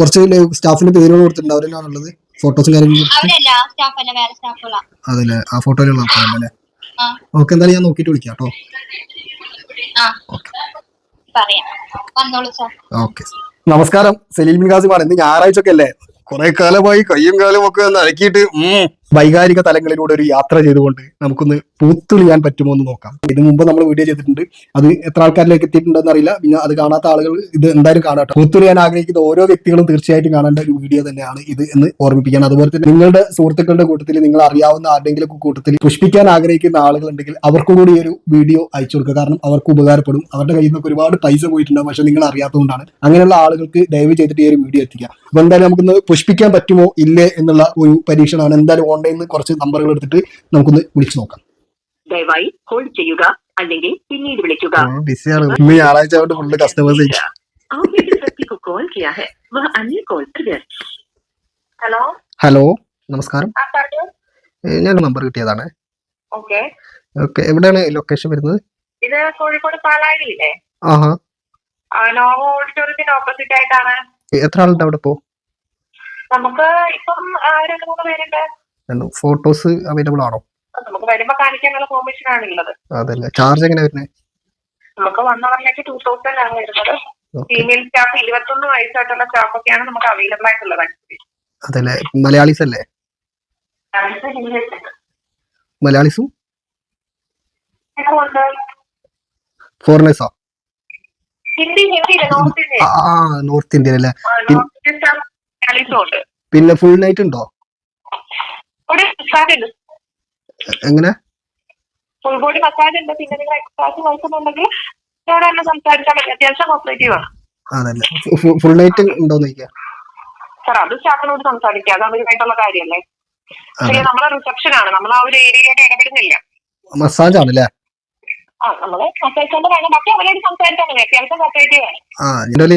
കുറച്ച് സ്റ്റാഫിന്റെ പേരുകൾ കൊടുത്തിട്ടുണ്ട് ഫോട്ടോസും കാര്യങ്ങളും. അതല്ലേ ആ ഫോട്ടോയിലുള്ള ആൾക്കാരല്ലേ ഓക്കെ എന്തായാലും ഞാൻ നോക്കിയിട്ട് വിളിക്കാം കേട്ടോ. ഓക്കെ നമസ്കാരം. സലീൽ ബിൻ ഖാസിമാണ് ഇന്ന് ഞായറാഴ്ച ഒക്കെ അല്ലേ? കുറെ കാലമായി കയ്യും കാലും ഒക്കെ ഒന്ന് അലക്കിയിട്ട് ഉം, വൈകാരിക തലങ്ങളിലൂടെ ഒരു യാത്ര ചെയ്തുകൊണ്ട് നമുക്കൊന്ന് പൂത്തുളിയാൻ പറ്റുമോ എന്ന് നോക്കാം. ഇതിനു മുമ്പ് നമ്മൾ വീഡിയോ ചെയ്തിട്ടുണ്ട്. അത് എത്ര ആൾക്കാരിലേക്ക് എത്തിയിട്ടുണ്ടെന്ന് അറിയില്ല. പിന്നെ അത് കാണാത്ത ആളുകൾ ഇത് എന്തായാലും കാണാട്ടോ പൂത്തുളിയാൻ ആഗ്രഹിക്കുന്ന ഓരോ വ്യക്തികളും തീർച്ചയായിട്ടും കാണേണ്ട ഒരു വീഡിയോ തന്നെയാണ് ഇത് എന്ന് ഓർമ്മിപ്പിക്കാൻ. അതുപോലെ തന്നെ നിങ്ങളുടെ സുഹൃത്തുക്കളുടെ കൂട്ടത്തിൽ നിങ്ങൾ അറിയാവുന്ന ആരുടെങ്കിലും കൂട്ടത്തിൽ പുഷ്പിക്കാൻ ആഗ്രഹിക്കുന്ന ആളുകൾ ഉണ്ടെങ്കിൽ അവർക്കും കൂടി ഒരു വീഡിയോ അയച്ചു കൊടുക്കുക. കാരണം അവർക്ക് ഉപകാരപ്പെടും. അവരുടെ കയ്യിൽ നിന്നൊക്കെ ഒരുപാട് പൈസ പോയിട്ടുണ്ടാവും. പക്ഷെ നിങ്ങൾ അറിയാത്തതുകൊണ്ടാണ്. അങ്ങനെയുള്ള ആളുകൾക്ക് ദയവ് ചെയ്തിട്ട് ഈ ഒരു വീഡിയോ എത്തിക്കുക. അപ്പൊ എന്തായാലും നമുക്കൊന്ന് പുഷ്പിക്കാൻ പറ്റുമോ? ഇല്ലേ എന്നുള്ള ഒരു പരീക്ഷണമാണ്. എന്തായാലും നമ്മുടെ നിന്ന് കുറച്ച് നമ്പറുകൾ എടുത്തിട്ട് നമുക്കൊന്ന് വിളിച്ചു നോക്കാം. ദയവായി ഹോൾഡ് ചെയ്യുക അല്ലെങ്കിൽ പിന്നീട് വിളിക്കുക. ബിസിയാണ്. ഇന്ന് ഞായറാഴ്ച ആയിട്ട് full customers call hello hello നമസ്കാരം. ഞാൻ നമ്പർ കിട്ടിയതാണ്. ഓക്കെ എവിടെയാണ് ലൊക്കേഷൻ വരുന്നത്? ഇത് കോഴിക്കോട് പാലാഴിയില്ലേ ആഹാ. നോവ ഓഡിറ്റോറിയത്തിന്റെ ഓപ്പോസിറ്റ് ആയിട്ടാണ്. എത്ര ആളുണ്ട് അവിടെ ഇപ്പോ? നമുക്ക് ഇപ്പം രണ്ടു മൂന്ന് പേരുണ്ട്. ഫോട്ടോസ് അവൈലബിൾ ആണോ? നമുക്ക് വരുമ്പോ കാണിക്കാനുള്ള പെർമിഷൻ ആണുള്ളത് അതല്ലേ. ചാർജ് എങ്ങനെ വരുന്നത് നമുക്ക് വൺ അവറിലേക്ക് ടൂ തൗസൻഡ് ആണ് വരുന്നത്. ഫീമെയിൽ സ്റ്റാഫ് ഇരുപത്തൊന്ന് വയസ്സായിട്ടുള്ള സ്റ്റാഫ് ഒക്കെയാണ് നമുക്ക് അവൈലബിൾ ആയിട്ടുള്ളത് അതല്ലേ. മലയാളീസ് അല്ലേ? മലയാളീസും ഫോറിനേഴ്സോ നോർത്ത് ഇന്ത്യൻ അല്ലേ? പിന്നെ ഫുൾ നൈറ്റ് ഉണ്ടോ? ഒരു മസാജ് ഉണ്ട്. എങ്ങനെ? ഫുൾ ബോഡി മസാജ് ഉണ്ട്. പിന്നെ നിങ്ങൾ എക്സ്ട്രാസ് നോക്കുന്നുണ്ടെങ്കിൽ തന്നെ അത്യാവശ്യം കോപ്പറേറ്റീവ് ആണ്. ഫുൾ നൈറ്റ് ഉണ്ടോ ചോദിക്കാം. സാർ അത് സ്റ്റാഫിനോട് സംസാരിക്കുക. അത് അവരുമായിട്ടുള്ള കാര്യമല്ലേ? അതെ. പക്ഷേ നമ്മളെ റിസപ്ഷൻ ആണ്. നമ്മൾ ആ ഒരു ഏരിയയിലോട്ട് ഇടപെടുന്നില്ല. മസാജ് ആണല്ലേ ആ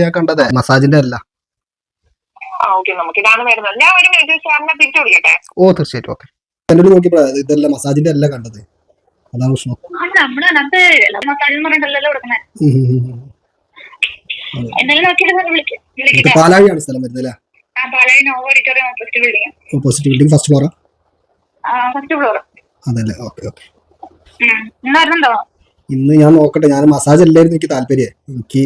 ഞാൻ കണ്ടതേ. മസാജിന്റെ അല്ല. ആ ഓക്കെ നമുക്ക് ഇതാണ് വരുന്നത്. ഞാൻ ഒരു മിനിറ്റ് സാറിനെ തിരിച്ചു വിളിക്കട്ടെ. ഓ തീർച്ചയായിട്ടും ഓക്കെ. ഇതല്ല മസാജിന്റെ അല്ല കണ്ടത്. അതാണ് പ്രശ്നം. പറഞ്ഞിട്ടല്ലോ കൊടുക്കുന്നത് ഉം, ഉം, ഉം, ഉം. നോക്കിയിട്ട് വിളിക്കട്ടെ. പാലാഴിയാണ് സ്ഥലം വരുന്നത് അല്ലേ? ആ Palazhi Nova auditorium opposite building opposite building first ഫ്ലോറാ first floor അതല്ലേ ഓക്കെ ഓക്കെ. ഇന്ന് വരുന്നുണ്ടോ ഇന്ന് ഞാൻ നോക്കട്ടെ ഞാൻ മസാജ് അല്ലായിരുന്നു എനിക്ക് താല്പര്യം. എനിക്ക്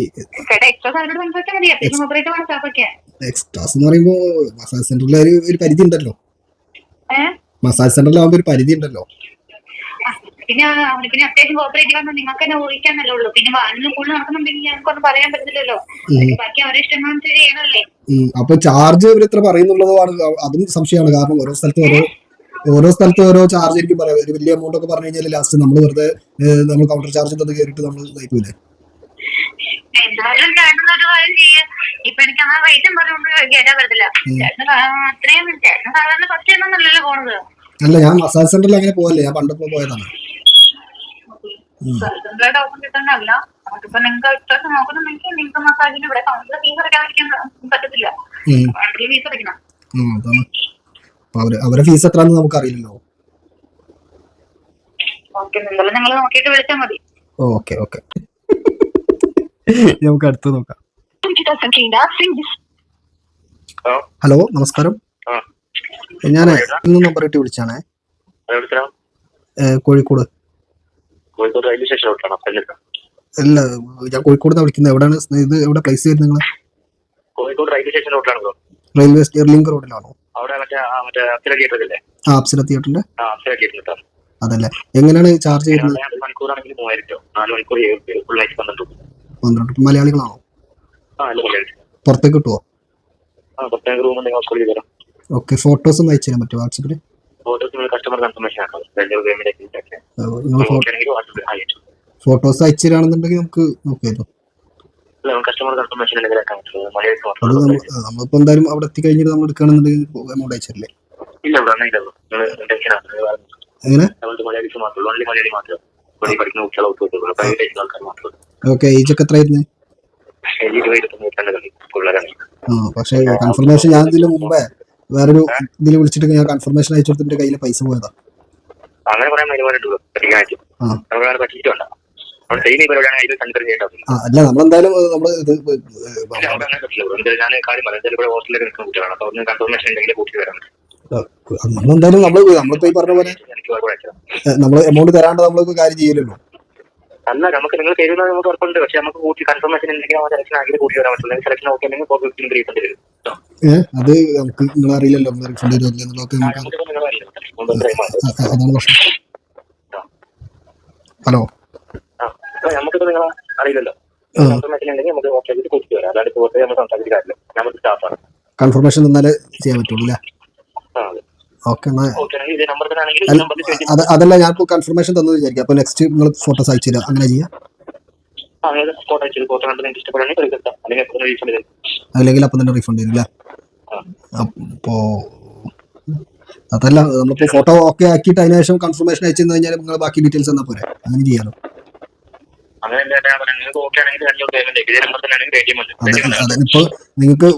എക്സ്ട്രാസ് എന്ന് പറയുമ്പോ മസാജ് സെന്ററിൽ ഒരു പരിധി ഉണ്ടല്ലോ. മസാജ് സെന്ററിൽ ആവുമ്പോ ഒരു പരിധി ഉണ്ടല്ലോ. പിന്നെ പിന്നെ അത്യാവശ്യം കോപ്പറേറ്റീവ് നിങ്ങൾക്ക് തന്നെ ഊഹിക്കാന്നല്ലേ ഉള്ളൂ. പിന്നെ വാനിന് കൂടുതൽ നടക്കുന്നുണ്ടെങ്കിൽ ഞങ്ങൾക്കൊന്നും പറയാൻ പറ്റില്ലല്ലോ ബാക്കി അവരെ ഇഷ്ടം ചെയ്യണല്ലേ. അപ്പൊ ചാർജ് ഇവർ എത്ര പറയുന്നുള്ളതാണ് അതും സംശയമാണ്. കാരണം ഓരോ സ്ഥലത്ത് ഓരോ ഓരോ സ്ഥലത്ത് ഓരോ ചാർജ് ആയിരിക്കും പറയാം ഒരു വലിയ എമൗണ്ട് ഒക്കെ പറഞ്ഞു കഴിഞ്ഞാൽ ലാസ്റ്റ് നമ്മൾ വെറുതെ നമ്മൾ കൗണ്ടർ ചാർജ് തന്നത് കയറിയിട്ട് നമ്മൾ ഇതായിക്കൂലേ എന്തായാലും ചേട്ടൻ ഒരു കാര്യം ഇപ്പൊ എനിക്ക് റേറ്റും പറഞ്ഞുകൊണ്ട് പറ്റത്തില്ല. അത്രയും സാധാരണ ഫസ്റ്റ് പോണത്. അല്ല ഞാൻ മസാജ് സെന്ററിൽ അങ്ങനെ പോകല്ലേ ഞാൻ പണ്ട് പോയതാണ്. നമുക്കിപ്പോ നിങ്ങൾക്ക് നോക്കുന്നുണ്ടെങ്കിൽ നിങ്ങൾക്ക് മസാജിന് ഇവിടെ കൗണ്ടറിൽ ഫീസ് അടയ്ക്കാൻ പറ്റത്തില്ല. കൗണ്ടറിൽ ഫീസ് അടയ്ക്കണം. അപ്പൊ അവർ അവരെ ഫീസ് എത്രയാണെന്ന് നമുക്ക് അറിയില്ലല്ലോ ഓക്കെ ഓക്കെ ഓക്കെ നമുക്ക് അടുത്ത് നോക്കാം. ഹലോ. നമസ്കാരം. ഞാൻ ഇന്ന് നമ്പർ ഇട്ട് വിളിച്ചാണേ. കോഴിക്കോട്. അല്ല ഞാൻ കോഴിക്കോട് വിളിക്കുന്നത് എവിടെയാണ് ഇത് എവിടെ പ്ലേസ് ചെയ്ത് നിങ്ങൾ ബ്രോ. Railway link റോഡിലാണോ? അവിടെ മറ്റേ ആ മറ്റേ അപ്സര തിയേറ്റർ ഇല്ലേ? ആ അപ്സര തിയേറ്ററിന്റെ ആ അപ്സര തിയേറ്ററിൽ അതല്ലേ. എങ്ങനെയാണ് ചാർജ് ചെയ്യുന്നത്? ഒരു മണിക്കൂറാണെങ്കിൽ മൂവായിരം രൂപ. നാല് മണിക്കൂർ പന്ത്രണ്ട് രൂപ. പന്ത്രണ്ട് ഇപ്പൊ മലയാളികളാണോ? ആ മലയാളി പുറത്തേക്ക് കിട്ടുമോ ആ പ്രത്യേക റൂം നിങ്ങൾ തരാം. ഓക്കെ ഫോട്ടോസ് ഒന്ന് അയച്ചു തരാൻ പറ്റുമോ വാട്സപ്പിൽ ഫോട്ടോസ് നിങ്ങൾ കസ്റ്റമർ കൺഫർമേഷൻ ആക്കാം രണ്ട് പേയ്മെന്റ് നിങ്ങൾ ആണെങ്കിൽ വാട്സപ്പിൽ അയച്ചു ഫോട്ടോസ് അയച്ചു തരാണെന്നുണ്ടെങ്കിൽ നമുക്ക് നോക്കിയായിരുന്നു നമ്മളിപ്പോ എന്തായാലും അവിടെ എത്തിക്കഴിഞ്ഞിട്ട് നമ്മൾ എടുക്കുകയാണെന്നുണ്ടെങ്കിൽ എമൗണ്ട് അയച്ചു തരില്ലേ ഇല്ല ഇവിടെ അങ്ങനെ ഇല്ലല്ലോ നിങ്ങൾ ടെൻഷൻ ആണ്. എങ്ങനെ? അതുകൊണ്ട് മലയാളീസ് മാത്രമേ ഓൺലി മലയാളി മാത്രമേ ഇവിടെ ഈ പഠിക്കുന്ന കുട്ടികളെ ഒത്തുകൊടുക്കുള്ളൂ പ്രൈവറ്റ് ആൾക്കാർ മാത്രമേ ഓക്കെ ഏജ് ഒക്കെ എത്രയായിരുന്നു? ഇരുപത് ഇരുപത്തി രണ്ട് കളി ആ പക്ഷേ കൺഫർമേഷൻ ഞാൻ ഇതിന് മുമ്പേ വേറൊരു ഇതിൽ വിളിച്ചിട്ട് ഞാൻ കൺഫർമേഷൻ അയച്ചു കൊടുത്തിട്ട് കയ്യിൽ പൈസ പോയതാ. അങ്ങനെ പറയാൻ പറ്റിയിട്ടുണ്ട്. നമ്മൾ അല്ല നമ്മളെന്തായാലും ഏഹ്, നമ്മൾ ഇത് നമ്മളെന്തായാലും നമ്മൾ നമ്മളിപ്പോ ഈ പറഞ്ഞ പോലെ നമ്മൾ എമൗണ്ട് തരാണ്ട് നമ്മളിപ്പോ കാര്യം ചെയ്യില്ലല്ലോ അല്ല നമുക്ക് നിങ്ങൾ തരുന്നത് നമുക്ക് ഉറപ്പുണ്ട്. പക്ഷെ നമുക്ക് കൂട്ടി കൺഫർമേഷൻ ഉണ്ടെങ്കിൽ ആ സെലക്ഷൻ ആക്കി കൂട്ടി വരാൻ പറ്റില്ല. സെലക്ഷൻ ഓക്കെ ഉണ്ടെങ്കിൽ ഇപ്പോൾ ഫിഫ്റ്റീൻ റീഫണ്ട് തരും അത് നമുക്ക് നിങ്ങൾ അറിയില്ലല്ലോ. റീഫണ്ട് തരുമല്ലോ ഹലോ. അപ്പോൾ നിങ്ങളെ അറിയില്ലല്ലോ. കൺഫർമേഷൻ ഉണ്ടെങ്കിൽ നമുക്ക് വരാം. നമ്മൾ സംസാരിച്ചിട്ട് കാര്യമില്ല. നമുക്ക് സ്റ്റാഫാണ് കൺഫർമേഷൻ തന്നാലേ ചെയ്യാൻ പറ്റുള്ളൂ അല്ലേ ഓക്കെ എന്നാ അതല്ല ഞാൻ കൺഫർമേഷൻ തന്നു വിചാരിക്കാം. അപ്പൊ നെക്സ്റ്റ് നിങ്ങൾ ഫോട്ടോസ് അയച്ചു തരാം. അങ്ങനെ ചെയ്യാം അല്ലെങ്കിൽ അപ്പം തന്നെ റീഫണ്ട് ചെയ്യും അല്ലേ. അപ്പോ അതല്ല നമ്മളിപ്പോ ഫോട്ടോ ഓക്കെ ആക്കിയിട്ട് അതിനുശേഷം കൺഫർമേഷൻ അയച്ചു കഴിഞ്ഞാൽ നിങ്ങൾ ബാക്കി ഡീറ്റെയിൽസ് തന്നാൽ പോരെ. അങ്ങനെ ചെയ്യാലോ. പറയാം നിങ്ങൾക്ക്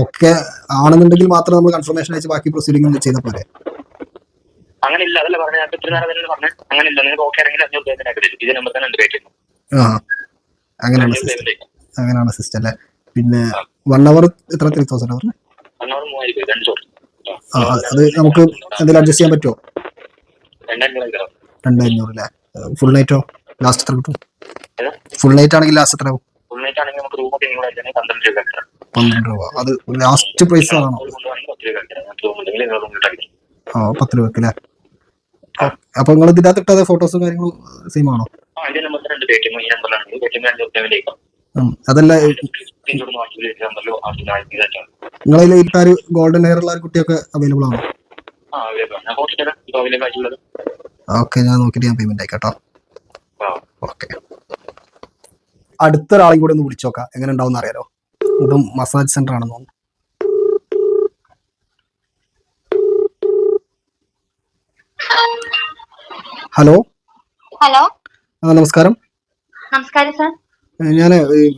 ഒക്കെ ആണെന്നുണ്ടെങ്കിൽ മാത്രം നമ്മൾ കൺഫർമേഷൻ അയച്ച് ബാക്കി പ്രൊസീഡിംഗ് ചെയ്ത പോലെ അങ്ങനെ ഇല്ല അതല്ല പറഞ്ഞത് ഞാൻ ഇത്ര നേരം തന്നെ പറഞ്ഞു. നിങ്ങൾക്ക് ഓക്കെ ആണെങ്കിൽ അഞ്ഞൂറ് പേയ്മെന്റ് ആക്കി തരും. ഇതേ നമ്പർ തന്നെ ഉണ്ട് ആ അങ്ങനെയാണ് അങ്ങനെയാണ് സിസ്റ്റം അല്ലെ? പിന്നെ വൺ അവർ എത്ര? ത്രീ തൗസൻഡ് അവർ ആ. അത് നമുക്ക് എന്തെങ്കിലും അഡ്ജസ്റ്റ് ചെയ്യാൻ പറ്റുമോ രണ്ടഞ്ഞൂറ് അല്ലേ? ഫുൾ നൈറ്റോ ലാസ്റ്റ് എത്ര കിട്ടും? ഫുൾ നൈറ്റ് ആണെങ്കിൽ ലാസ്റ്റ് എത്ര ആവും ഫുൾ നൈറ്റ് ആണെങ്കിൽ നമുക്ക് റൂമൊക്കെ നിങ്ങൾ പന്ത്രണ്ട് രൂപ എക്സ്ട്രാ പന്ത്രണ്ട് രൂപ. അത് ലാസ്റ്റ് പ്രൈസ് ആണോ? പത്ത് രൂപക്ക് അല്ലേ അപ്പൊ നിങ്ങൾ ഇതിന്റെ അകത്ത് ഇട്ടത് ഫോട്ടോസും കാര്യങ്ങളും സെയിം ആണോ. അതല്ല നിങ്ങളതിൽ ഒരു ഗോൾഡൻ ഹെയർ ഉള്ള ഒരു കുട്ടിയൊക്കെ അവൈലബിൾ ആണോ? ഓക്കെ ഞാൻ നോക്കിയിട്ട് ഞാൻ പേയ്മെന്റ് ആയിക്കോട്ടോ ആ. ഓക്കെ അടുത്തൊരാളെയും കൂടെ ഒന്ന് വിളിച്ചു നോക്കാം എങ്ങനെ ഉണ്ടാവും അറിയാലോ. ഇതും മസാജ് സെന്റർ ആണെന്ന് തോന്നുന്നു. ഹലോ? ഹലോ? ആ നമസ്കാരം. നമസ്കാരം സാർ. ഞാൻ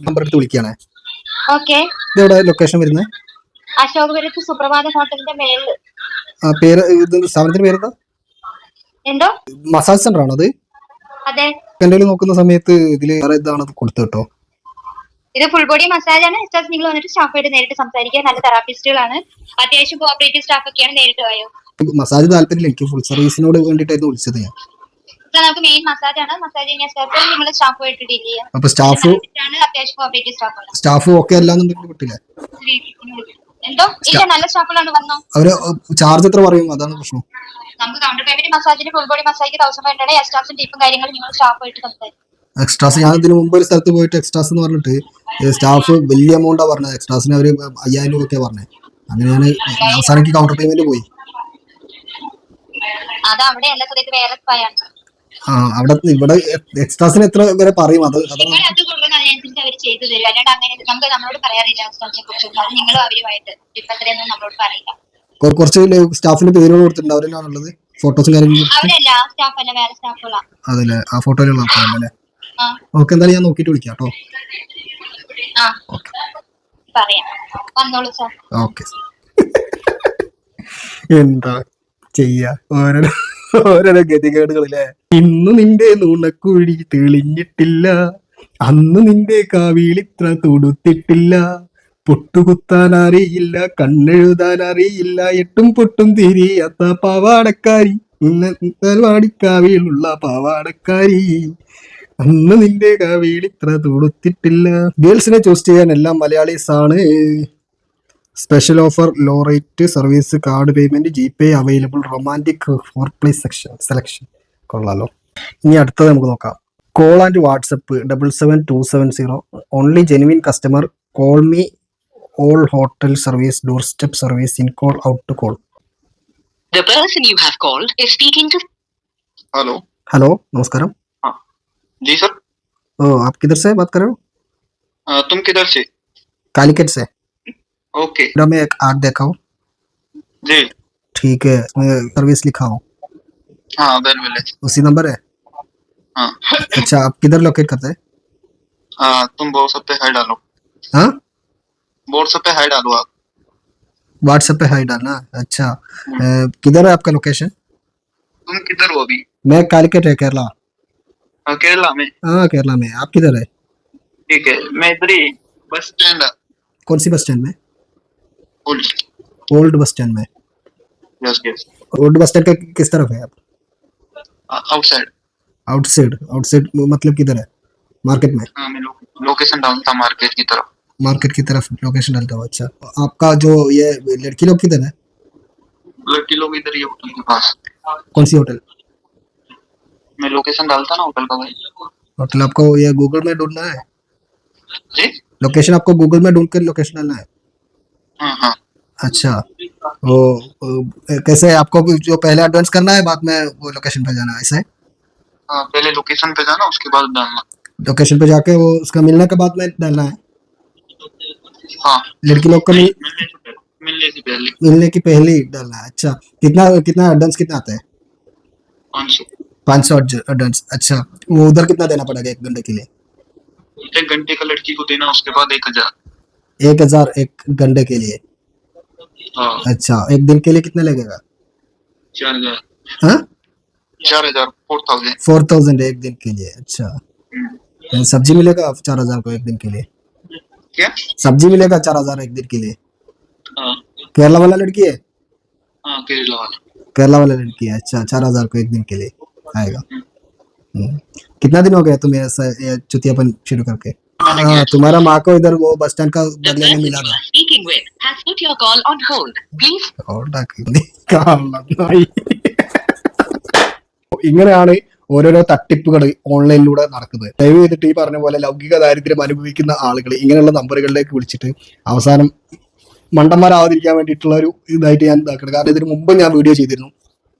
നമ്പർ എടുത്ത് വിളിക്കുകയാണ് ഓക്കെ. ഇതെവിടെ ലൊക്കേഷൻ വരുന്നത് അശോകപുരത്ത് സുപ്രഭാത ഹോട്ടലിന്റെ മേളിൽ. പേര് ഇത് സ്ഥാപനത്തിന്റെ പേരെന്താ? എന്തോ? മസാജ് സെന്റർ ആണോ അത്? അതെ. കയ്യിൽ നോക്കുന്ന സമയത്ത് ഇതിൽ വേറെ ഇതാണ് കൊടുത്തു കേട്ടോ. ഇത് ഫുൾ ബോഡി മസാജ് ആണ്. സ്റ്റാഫ് നിങ്ങൾ വന്നിട്ട് സ്റ്റാഫായിട്ട് നേരിട്ട് സംസാരിക്കുക. നല്ല തെറാപ്പിസ്റ്റുകളാണ് അത്യാവശ്യം കോപ്പറേറ്റീവ് സ്റ്റാഫ് ഒക്കെയാണ് നേരിട്ട് വായോ മസാജ് താല്പര്യമില്ല. എനിക്ക് ഫുൾ സർവീസിനോട് വേണ്ടിയിട്ടായിരുന്നു വിളിച്ചത് ഞാൻ. നമുക്ക് മെയിൻ മസാജ് ആണ്. മസാജ് കഴിഞ്ഞ സ്റ്റാഫ് നിങ്ങൾ സ്റ്റാഫുമായിട്ട് ഡീൽ ചെയ്യാം അപ്പൊ സ്റ്റാഫ് അത്യാവശ്യം കോപ്പറേറ്റീവ് സ്റ്റാഫ് സ്റ്റാഫ് ഓക്കെ അല്ലാന്നുണ്ടെങ്കിൽ കിട്ടില്ല എന്തോ? ഇല്ല നല്ല സ്റ്റാഫുകളാണ് വന്നോ. അവർ ചാർജ് എത്ര പറയും? അതാണ് പ്രശ്നം. നമുക്ക് കൗണ്ടർ പേയ്മെന്റ് മസാജിന് ഫുൾ ബോഡി മസാജിക്ക് തൗസൻഡ് ഫൈവ് ഹൺഡ്രഡ് എക്സ്ട്രാസും ടിപ്പും കാര്യങ്ങളും നിങ്ങൾ സ്റ്റാഫുമായിട്ട് സംസാരിക്കും. എക്സ്ട്രാസ് ഞാൻ ഇതിന് മുമ്പ് ഒരു സ്ഥലത്ത് പോയിട്ട് എക്സ്ട്രാസ് എന്ന് പറഞ്ഞിട്ട് സ്റ്റാഫ് വലിയ എമൗണ്ടാ പറഞ്ഞത്. എക്സ്ട്രാസിന് അവർ അയ്യായിരം രൂപ ഒക്കെ പറഞ്ഞത് ഞാൻ അവസാനം കൗണ്ടർ പേയ്മെന്റ് പോയി. അത് അവിടെ അല്ല സാർ വേറെ സ്പായാണ് ആ അവിടെ ഇവിടെ എക്സ്ട്രാസിന് എത്ര വരെ പറയും അത്? അതാണ് നിങ്ങൾ അത് കൊണ്ടുവന്ന് അതിനനുസരിച്ച് അവർ ചെയ്തു തരും. അല്ലാണ്ട് അങ്ങനെ നമുക്ക് നമ്മളോട് പറയാറില്ല സ്റ്റാഫിനെ കുറിച്ച് അത് നിങ്ങളും അവരുമായിട്ട് ഇപ്പൊ അത്രയൊന്നും നമ്മളോട് പറയില്ല. കൊ- കുറച്ച് സ്റ്റാഫിന്റെ പേരുകൾ കൊടുത്തിട്ടുണ്ട്. ഫോട്ടോസും കാര്യങ്ങളും അവിടെ അല്ല സ്റ്റാഫ് അല്ല വേറെ സ്റ്റാഫുകളാ അതല്ലേ. ആ ഫോട്ടോയിലുള്ള ആൾക്കാരല്ലേ ആ. ഓക്കെ എന്തായാലും ഞാൻ നോക്കിയിട്ട് വിളിക്കാം കേട്ടോ. ആ. പറയാം. വന്നോളൂ സാർ ഓക്കെ എന്താ ചെയ്യാ? ഓരോരോ ഓരോരോ ഗതികേടുകളില്ലേ? ഇന്ന് നിന്റെ നുണക്കുഴി തെളിഞ്ഞിട്ടില്ല. അന്ന് നിന്റെ കാവിളിത്ര തൊടുത്തിട്ടില്ല. പൊട്ടുകുത്താൻ അറിയില്ല കണ്ണെഴുതാൻ അറിയില്ല എട്ടും പൊട്ടും തിരിയാത്ത പാവാടക്കാരി. വാടിക്കാവിലുള്ള പാവാടക്കാരി. അന്ന് നിന്റെ കാവിയിൽ ഇത്ര തൊടുത്തിട്ടില്ല. ഗേൾസിനെ ചൂസ് ചെയ്യാൻ എല്ലാം മലയാളീസ് ആണ് special offer low rate service card payment G pay available romantic four place section selection കൊള്ളാലോ ഇനി അടുത്തത് നമുക്ക് നോക്കാം call and WhatsApp double seven two seven zero only genuine customer call me all hotel service door step service in call out to call The person you have called is speaking to hello hello नमस्कार जी sir ओ आप किधर से बात कर रहे हो अ, तुम किधर से कालीकट से ओके। मेरा मैं एक आग देखा जी। ठीक है मैं सर्विस लिखा हूँ हाँ अवेलेबल है उसी नंबर है? हाँ। अच्छा आप किधर लोकेट करते हैं? अ, तुम व्हाट्सएप पे हाई डालो। हाँ? व्हाट्सएप पे हाई डालो आप। व्हाट्सएप पे हाई डालना? अच्छा। अ, किधर है आपका लोकेशन तुम किधर हो अभी? मैं कालीकट है केरला। हाँ, केरला में। हाँ केरला में। आप किधर है? ठीक है मैं इधर ही बस स्टैंड कौन सी बस स्टैंड में? ओल्ड बस स्टैंड में? Yes yes old bus stand का किस तरफ़ है आप? आउटसाइड आउटसाइड आउटसाइड मतलब किधर है? मार्केट में? हाँ मैं लोकेशन डालता मार्केट की तरफ़. मार्केट की तरफ़ लोकेशन डालता हूँ अच्छा। आपका जो ये लड़की लोग किधर है? लड़की लोग इधर ही होटल के पास. कौन सी होटल? मैं लोकेशन डालता ना होटल का भाई. होटल आपको ये गूगल में ढूंढना है? जी? लोकेशन आपको गूगल में ढूंढ कर लोकेशन डालना हाँ? अच्छा वो कैसे आपको जो पहले एडवांस करना है बाद में वो लोकेशन पे जाना है ऐसा है? पहले लोकेशन पे जाना उसके बाद डालना। लोकेशन पे जाके वो उसका मिलने के बाद में डालना है? हाँ। लड़की लोग को मिल, मिलने से पहले मिलने की पहले ही डालना है अच्छा। कितना कितना एडवांस कितना आता है? पाँच सौ। एडवांस अच्छा। वो उधर कितना देना पड़ेगा एक घंटे के लिए? एक घंटे का लड़की को देना उसके बाद एक हज़ार। एक हज़ार एक घंटे के लिए। हाँ। अच्छा एक दिन के लिए कितना लगेगा? चार हज़ार। हाँ? चार हज़ार फोर थाउज़ेंड फोर थाउज़ेंड एक दिन के लिए अच्छा। सब्ज़ी मिलेगा चार हज़ार को एक दिन के लिए? क्या? सब्ज़ी मिलेगा चार हज़ार एक दिन के लिए? हाँ। केरला वाला लड़की है? हाँ केरला वाला। केरला वाला लड़की है अच्छा चार हज़ार को एक दिन के लिए आएगा। हम्म। कितना दिन हो गया तुम्हें ऐसा चुतियापन शुरू करके? हाँ तुम्हारा माँ को इधर वो बस स्टैंड का The बदले में person मिला you था are speaking with has put your call on hold. Please ഉണ്ടാക്കി ഇങ്ങനെയാണ് ഓരോരോ തട്ടിപ്പുകൾ ഓൺലൈനിലൂടെ നടക്കുന്നത് ദയവ് ചെയ്തിട്ട് ഈ പറഞ്ഞ പോലെ ലൗകിക ദാരിദ്ര്യം അനുഭവിക്കുന്ന ആളുകൾ ഇങ്ങനെയുള്ള നമ്പറുകളിലേക്ക് വിളിച്ചിട്ട് അവസാനം മണ്ടന്മാരാവാതിരിക്കാൻ വേണ്ടിയിട്ടുള്ള ഒരു ഇതായിട്ട് ഞാൻ ഇതാക്കണം കാരണം ഇതിന് മുമ്പ് ഞാൻ വീഡിയോ ചെയ്തിരുന്നു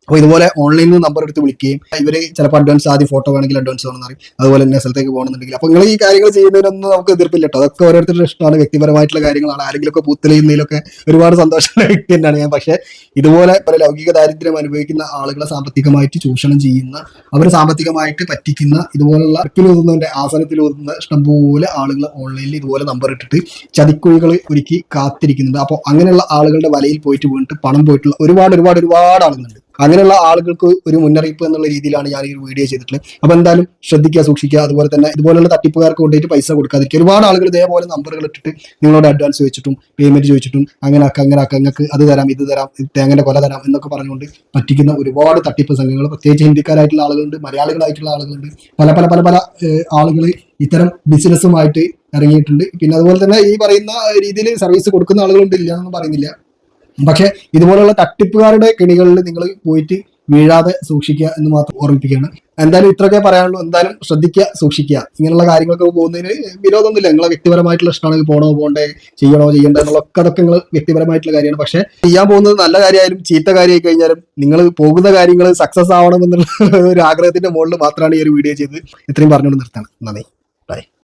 അപ്പോൾ ഇതുപോലെ ഓൺലൈനിൽ നിന്ന് നമ്പർ എടുത്ത് വിളിക്കുകയും ഇവർ ചിലപ്പോൾ അഡ്വാൻസ് ആദ്യം ഫോട്ടോ വേണമെങ്കിൽ അഡ്വാൻസ് വേണമെന്ന് പറയും. അതുപോലെ തന്നെ സ്ഥലത്തേക്ക് പോകണമെന്നുണ്ടെങ്കിൽ. അപ്പോൾ നിങ്ങൾ ഈ കാര്യങ്ങൾ ചെയ്യുന്നതിനൊന്നും നമുക്ക് എതിർപ്പില്ല കേട്ടോ അതൊക്കെ ഓരോരുത്തരുടെ ഇഷ്ടമാണ്. വ്യക്തിപരമായിട്ടുള്ള കാര്യങ്ങളാണ്. ആരെങ്കിലുമൊക്കെ പൂത്തലെയുന്നതിലൊക്കെ ഒരുപാട് സന്തോഷമുള്ള വ്യക്തി തന്നെയാണ് ഞാൻ. പക്ഷേ ഇതുപോലെ പല ലൗകിക ദാരിദ്ര്യം അനുഭവിക്കുന്ന ആളുകളെ സാമ്പത്തികമായിട്ട് ചൂഷണം ചെയ്യുന്ന അവർ സാമ്പത്തികമായിട്ട് പറ്റിക്കുന്ന ഇതുപോലുള്ള വർക്കിലൂതുന്നതിന്റെ ആസനത്തിലൂതുന്ന ഇഷ്ടംപോലെ ആളുകൾ ഓൺലൈനിൽ ഇതുപോലെ നമ്പർ ഇട്ടിട്ട് ചതിക്കുഴികൾ ഒരുക്കി കാത്തിരിക്കുന്നുണ്ട്. അപ്പോൾ അങ്ങനെയുള്ള ആളുകളുടെ വലയിൽ പോയിട്ട് വീണിട്ട് പണം പോയിട്ടുള്ള ഒരുപാട് ഒരുപാട് ഒരുപാട് ആളുകളുണ്ട്. അങ്ങനെയുള്ള ആളുകൾക്ക് ഒരു മുന്നറിയിപ്പ് എന്നുള്ള രീതിയിലാണ് ഞാൻ ഈ വീഡിയോ ചെയ്തിട്ടുള്ളത്. അപ്പോൾ എന്തായാലും ശ്രദ്ധിക്കുക സൂക്ഷിക്കുക. അതുപോലെ തന്നെ ഇതുപോലുള്ള തട്ടിപ്പുകാർക്ക് കൊണ്ടുപോയിട്ട് പൈസ കൊടുക്കാതിരിക്കുക. ഒരുപാട് ആളുകൾ ഇതേപോലെ നമ്പറുകൾ ഇട്ടിട്ട് നിങ്ങളോട് അഡ്വാൻസ് വെച്ചിട്ടും പേയ്മെന്റ് ചോദിച്ചിട്ടും അങ്ങനെ ആക്കുക അങ്ങനെ ആക്കുക നിങ്ങൾക്ക് അത് തരാം ഇത് തരാം തേങ്ങന്റെ കൊല തരാം എന്നൊക്കെ പറഞ്ഞുകൊണ്ട് പറ്റിക്കുന്ന ഒരുപാട് തട്ടിപ്പ് സംഘങ്ങൾ പ്രത്യേകിച്ച് ഹിന്ദിക്കാരായിട്ടുള്ള ആളുകളുണ്ട് മലയാളികളായിട്ടുള്ള ആളുകളുണ്ട്. പല പല പല പല ആളുകൾ ഇത്തരം ബിസിനസ്സുമായിട്ട് ഇറങ്ങിയിട്ടുണ്ട്. പിന്നെ അതുപോലെ തന്നെ ഈ പറയുന്ന രീതിയിൽ സർവീസ് കൊടുക്കുന്ന ആളുകളുണ്ട് ഇല്ല എന്നൊന്നും പറയുന്നില്ല. പക്ഷെ ഇതുപോലുള്ള തട്ടിപ്പുകാരുടെ കെണികളിൽ നിങ്ങൾ പോയിട്ട് വീഴാതെ സൂക്ഷിക്കുക എന്ന് മാത്രം ഓർമ്മിപ്പിക്കുകയാണ്. എന്തായാലും ഇത്രയൊക്കെ പറയാനുള്ളൂ. എന്തായാലും ശ്രദ്ധിക്കുക സൂക്ഷിക്കുക. ഇങ്ങനെയുള്ള കാര്യങ്ങളൊക്കെ പോകുന്നതിന് വിരോധമൊന്നുമില്ല. നിങ്ങളെ വ്യക്തിപരമായിട്ടുള്ള ഇഷ്ടമാണ് പോണോ പോകണ്ടേ ചെയ്യണോ ചെയ്യണ്ടേ എന്നുള്ളൊക്കെ അതൊക്കെ നിങ്ങൾ വ്യക്തിപരമായിട്ടുള്ള കാര്യമാണ്. പക്ഷെ ചെയ്യാൻ പോകുന്നത് നല്ല കാര്യമായാലും ചീത്ത കാര്യമായി കഴിഞ്ഞാലും നിങ്ങൾ പോകുന്ന കാര്യങ്ങൾ സക്സസ് ആവണം എന്നുള്ള ഒരു ആഗ്രഹത്തിന്റെ മുകളിൽ മാത്രമാണ് ഈ ഒരു വീഡിയോ ചെയ്ത് ഇത്രയും പറഞ്ഞുകൊണ്ട് നിർത്താണ് നന്ദി. ബൈ